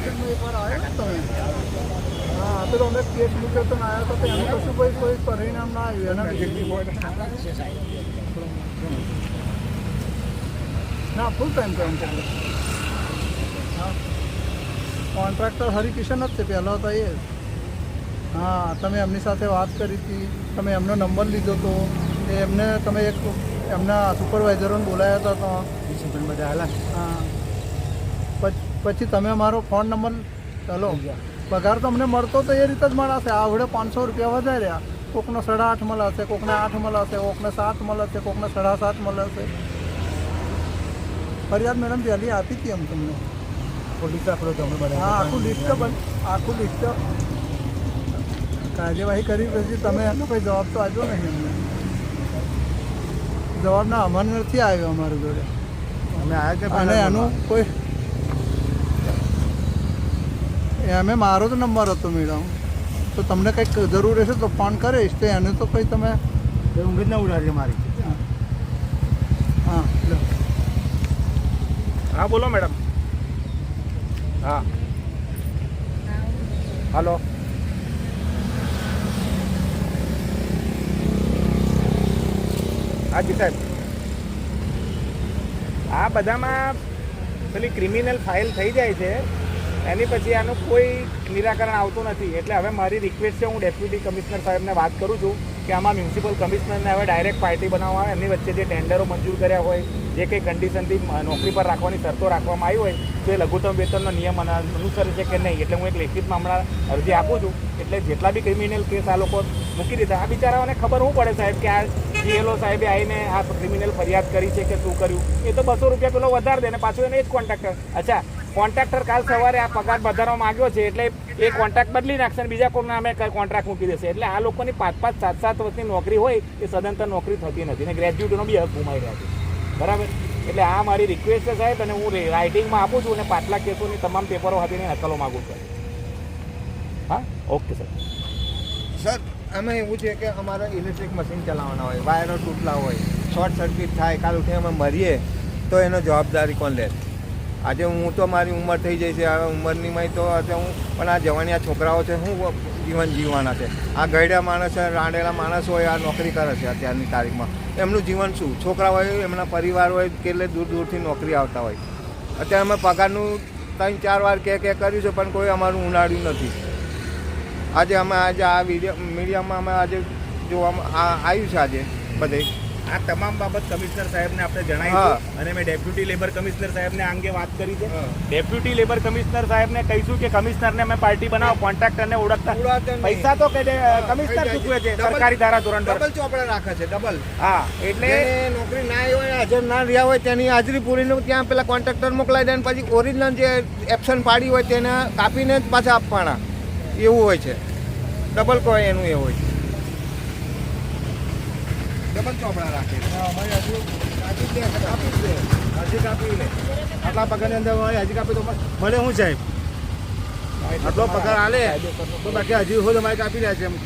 માર્કેટમાં એકવાર આવ્યા ને તમે? હા તો અમે કેસ મૂક્યો તો ને આવ્યો તો એનું કશું કોઈ કોઈ પરિણામ ના આવ્યું એના ના ફૂલ ટાઈમ કામ કરે હા. કોન્ટ્રાક્ટર હરિકિશન જ છે પહેલો તો એ હા તમે એમની સાથે વાત કરી હતી તમે એમનો નંબર લીધો હતો એ એમને તમે એક એમના સુપરવાઇઝરોને બોલાયા હતા તો. બધા હા. પછ- પછી તમે મારો ફોન નંબર ચાલો. પગાર તો અમને મળતો તો એ રીતે જ મળશે. આવડે પાંચસો રૂપિયા વધાર્યા કોકને સાડા આઠ મળશે કોકને આઠ મળશે કોકને સાત મળશે કોકને સાડા સાત મળશે. ફરિયાદ મેડમ પહેલી આપી હતી એમ તમને. પોલીસ આપણો તમે બધા હા આખું લિસ્ટ બન આખું લિસ્ટ કાર્યવાહી કરી પછી તમે એનો કોઈ જવાબ તો આવ્યો નહીં અમને. જવાબ ના અમને નથી આવ્યો અમારી જોડે. અમે આવ્યા અને એનું કોઈ એમે મારો જ નંબર હતો મેડમ. તો તમને કંઈક જરૂર હશે તો ફોન કરીશ. તો એને તો કંઈ તમે ઊંઘ જ ના ઉડાડી મારી. હા. લો. હા બોલો મેડમ. હા. હલો. હાજી સાહેબ. આ બધામાં પેલી ક્રિમિનલ ફાઇલ થઈ જાય છે. એની પછી આનું કોઈ નિરાકરણ આવતું નથી. એટલે હવે મારી રિક્વેસ્ટ છે, હું ડેપ્યુટી કમિશનર સાહેબને વાત કરું છું કે આમાં મ્યુનિસિપલ કમિશનરને હવે ડાયરેક્ટ પાર્ટી બનાવવા એમની વચ્ચે જે ટેન્ડરો મંજૂર કર્યા હોય, જે કંઈ કન્ડિશનથી નોકરી પર રાખવાની શરતો રાખવામાં આવી હોય, તો એ લઘુત્તમ વેતનનો નિયમ અનુસરે છે કે નહીં? એટલે હું એક લેખિતમાં હમણાં અરજી આપું છું. એટલે જેટલા બી ક્રિમિનલ કેસ આ લોકો મૂકી દીધા. આ બિચારાઓને ખબર શું પડે સાહેબ કે આ જીએલઓ સાહેબે આવીને આ ક્રિમિનલ ફરિયાદ કરી છે કે શું કર્યું? એ તો બસો રૂપિયા પેલો વધારે દે ને પાછું એને એ જ કોન્ટ્રાક્ટર અચ્છા કોન્ટ્રાક્ટર કાલ સવારે આ પગાર વધારવા માંગ્યો છે એટલે એ કોન્ટ્રાક્ટ બદલી નાખશે અને બીજા કોઈના નામે કોન્ટ્રાક્ટ મૂકી દેશે. એટલે આ લોકોની પાંચ પાંચ સાત સાત વર્ષની નોકરી હોય એ સદંતર નોકરી થતી નથી અને ગ્રેજ્યુએટનો બી હક ગુમાઈ રહ્યા છે. બરાબર? એટલે આ મારી રિક્વેસ્ટ છે સાહેબ અને હું રાઇટિંગમાં આપું છું અને પાછલા કેસોની તમામ પેપરો હાથીને નકલો માગું છું. હા? ઓકે સર સર અમે એવું છે કે અમારે ઇલેક્ટ્રિક મશીન ચલાવવાના હોય વાયરો તૂટલા હોય શોર્ટ સર્કિટ થાય, કાલ ઉઠે અમે મરીએ, તો એનો જવાબદારી કોણ લે? આજે હું તો મારી ઉંમર થઈ જઈ છે. હવે ઉંમરની માં તો અત્યારે હું, પણ આ જવાની આ છોકરાઓ છે શું જીવન જીવવાના છે. આ ગયડા માણસ રાંડેલા માણસ હોય, આ નોકરી કરે છે અત્યારની તારીખમાં. એમનું જીવન શું? છોકરા હોય, એમના પરિવાર હોય કેટલે દૂર દૂરથી નોકરી આવતા હોય. અત્યારે અમે પગારનું ત્રણ ચાર વાર કે કે કર્યું છે, પણ કોઈ અમારું ઉનાળ્યું નથી. આજે અમે, આજે આ વીડિયો, મીડિયામાં અમે આજે જોવામાં આવ્યું છે આજે બધે. આ તમામ બાબત કમિશનર સાહેબને આપણે જણાવી. અને મેં ડેપ્યુટી લેબર કમિશનર સાહેબને આ અંગે વાત કરી છે. ડેપ્યુટી લેબર કમિશનર સાહેબને કહીશું કે કમિશનરને અમે પાર્ટી બનાવો કોન્ટ્રાક્ટરને ઓળખતા. પૈસા તો કમિશનર ચૂકવે છે. સરકારી ધારા ધોરણ ડબલ ચોપડા રાખે છે ડબલ. હા એટલે એટલે નોકરી ના આવી હોય હાજર ના રહ્યા હોય તેની હાજરી પૂરીને ત્યાં પેલા કોન્ટ્રાક્ટર મોકલાઈ દે અને પછી ઓરિજિનલ જે એપ્શન પાડી હોય તેને કાપીને જ પાછા આપવાના. એવું હોય છે. ડબલ કોઈ એનું એ હોય છે. ડબલ ચોપડા રાખે હજુ કાપી દે કાપી દે અરજી કાપી લે આટલા પગારની અંદર હોય હજી કાપી તો મળે હું સાહેબ? આટલો પગાર આલે તો બાકી હજી હોય મારે કાપી રહ્યા છે એમ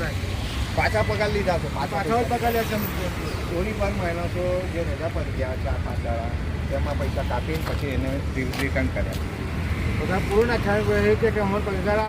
પાછા પગાર લીધા છે પાછા પગાર. લે છે ચોરી પર તો જે રજા પર ગયા ચાર પાંચ દાડા તેમાં પૈસા કાપીને પછી એને રિટર્ન કર્યા. બધા પૂરું નાખ્યા એ કે હું પગાર